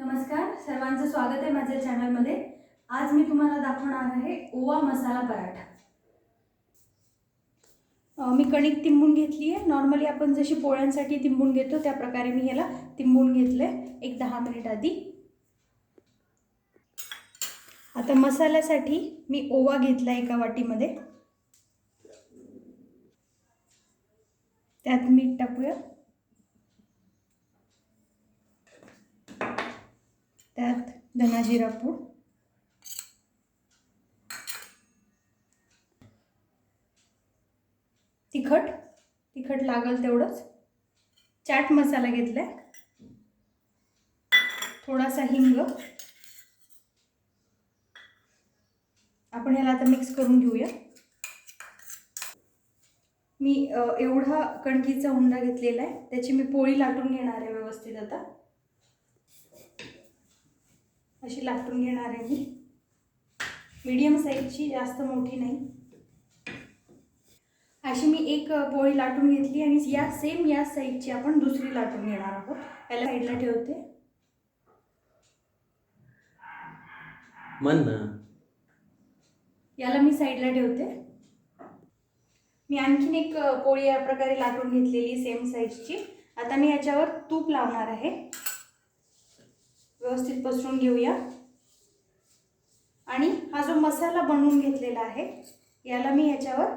नमस्कार सर्वांचं स्वागत आहे माझ्या चॅनलमध्ये. आज मी तुम्हाला दाखवणार आहे ओवा मसाला पराठा. मी कणिक तिंबून घेतली आहे. नॉर्मली आपण जशी पोळ्यांसाठी तिंबून घेतो त्या प्रकारे मी ह्याला तिंबून घेतलं आहे एक दहा मिनिट आधी. आता मसाल्यासाठी मी ओवा घेतला एका वाटीमध्ये. त्यात मीठ टाकूया. त्यात धनाजिरा पूड. तिखट तिखट लागल तेवढंच. चाट मसाला घेतलाय. थोडासा हिंग. आपण ह्याला आता मिक्स करून घेऊया. मी एवढा कणकीचा उंडा घेतलेला आहे. त्याची मी पोळी लाटून घेणार आहे व्यवस्थित आता. अशी लाटून घेणार आहे मी. मीडियम साईजची जास्त मोठी नाही. अशी मी एक पोळी लाटून घेतली आणि या सेम या साईजची आपण दुसरी लाटून घेणार आहोत. याला साईडला ठेवते. म्हण ना. याला मी साईडला ठेवते. मी आणखीन एक पोळी या प्रकारे लाटून घेतलेली सेम साईजची आता मी याच्यावर तूप लावणार आहे. व्यवस्थित पसरून घेऊया. आणि हा जो मसाला बनवून घेतलेला आहे याला मी याच्यावर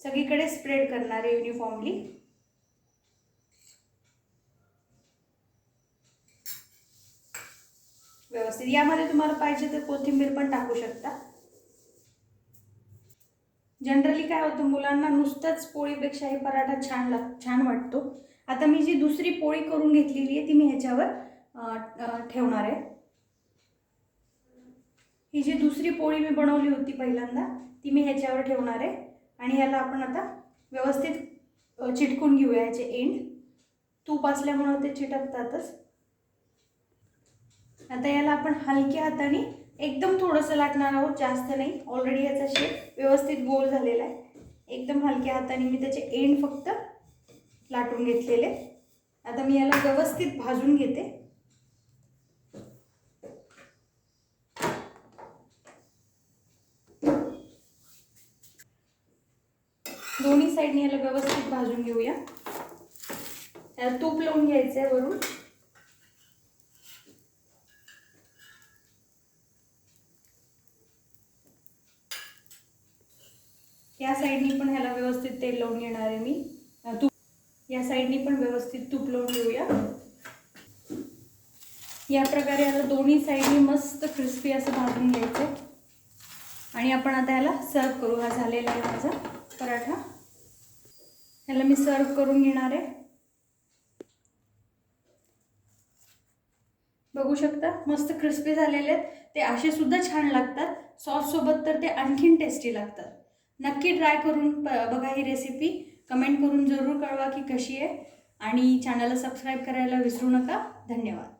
सगळीकडे स्प्रेड करणार आहे युनिफॉर्मली व्यवस्थित. यामध्ये तुम्हाला पाहिजे तर कोथिंबीर पण टाकू शकता. जनरली काय होतं मुलांना नुसतंच पोळीपेक्षा हे पराठा छान लाग छान वाटतो. आता मी जी दुसरी पोळी करून घेतलेली आहे ती मी ह्याच्यावर ठेवणार आहे. ही जी दुसरी पोळी मी बनवली होती पहिल्यांदा ती मी ह्याच्यावर ठेवणार आहे. आणि याला आपण आता व्यवस्थित चिटकून घेऊया याचे एंड तूप असल्यामुळं ते चिटकतातच. आता याला आपण हलक्या हाताने एकदम थोडंसं लाटणार आहोत जास्त नाही. ऑलरेडी याचा शेप व्यवस्थित गोल झालेला आहे. एकदम हलक्या हाताने मी त्याचे एंड फक्त लाटून घेतलेले. आता मी याला व्यवस्थित भाजून घेते. दोन्ही साईडने याला व्यवस्थित भाजून घेऊया. त्याला तूप लावून घ्यायचं आहे वरून. या साईडनी पण ह्याला व्यवस्थित तेल लावून घेणार आहे मी. तूप या साईडनी पण व्यवस्थित तूप लावून घेऊया. या प्रकारे याला दोन्ही साईडनी मस्त क्रिस्पी असं भाजून घ्यायचं आणि आपण आता याला सर्व करू. हा झालेला आहे माझा. पराठा. ह्याला मी सर्व करून घेणार आहे. बघू शकता मस्त क्रिस्पी झालेले आहेत. ते असे सुद्धा छान लागतात. सॉससोबत तर ते आणखीन टेस्टी लागतात. नक्की ट्राय करून प- बघा ही रेसिपी कमेंट करून जरूर कळवा की कशी आहे. आणि चॅनलला सबस्क्राईब करायला विसरू नका. धन्यवाद.